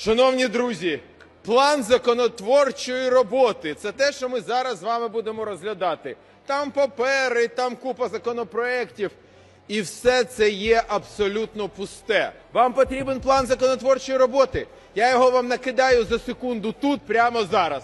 Шановні друзі, план законотворчої роботи це те, що ми зараз з вами будемо розглядати. Там папери, там купа законопроєктів. І все це є абсолютно пусте. Вам потрібен план законотворчої роботи. Я його вам накидаю за секунду тут, прямо зараз.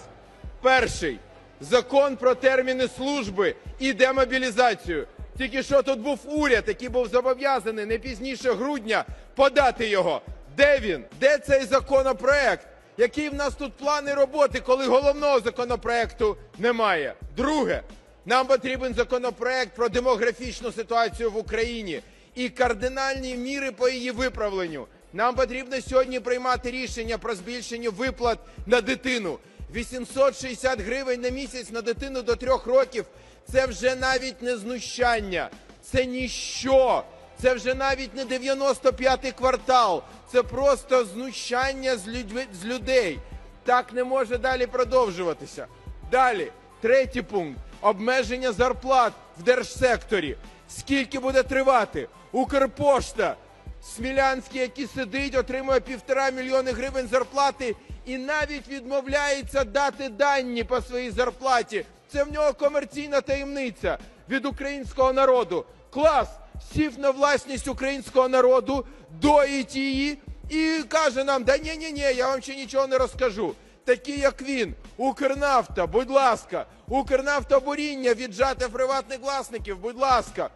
Перший закон про терміни служби і демобілізацію. Тільки що тут був уряд, який був зобов'язаний не пізніше грудня подати його. Де він? Де цей законопроект? Які в нас тут плани роботи, коли головного законопроекту немає? Друге, нам потрібен законопроект про демографічну ситуацію в Україні і кардинальні міри по її виправленню. Нам потрібно сьогодні приймати рішення про збільшення виплат на дитину. 860 гривень на місяць на дитину до трьох років це вже навіть не знущання, це ніщо. Це вже навіть не 95-й квартал, це просто знущання з, людьми, з людей. Так не може далі продовжуватися. Далі, третій пункт обмеження зарплат в держсекторі. Скільки буде тривати? Укрпошта, Смілянський, який сидить, отримує півтора мільйони гривень зарплати і навіть відмовляється дати дані по своїй зарплаті. Це в нього комерційна таємниця від українського народу. Клас! Сів на власність українського народу, доїть її і каже нам: да ні, ні, ні, я вам ще нічого не розкажу. Такі, як він, Укрнафта, будь ласка, Укрнафтобуріння віджати приватних власників, будь ласка.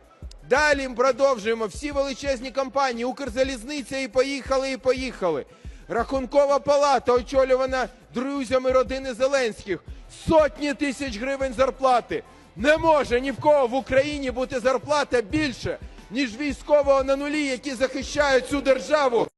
Далі продовжуємо. Всі величезні компанії, Укрзалізниця і поїхали, і поїхали. Рахункова палата, очолювана друзями родини Зеленських. Сотні тисяч гривень зарплати. Не може ні в кого в Україні бути зарплата більше, ніж військового на нулі, які захищають цю державу.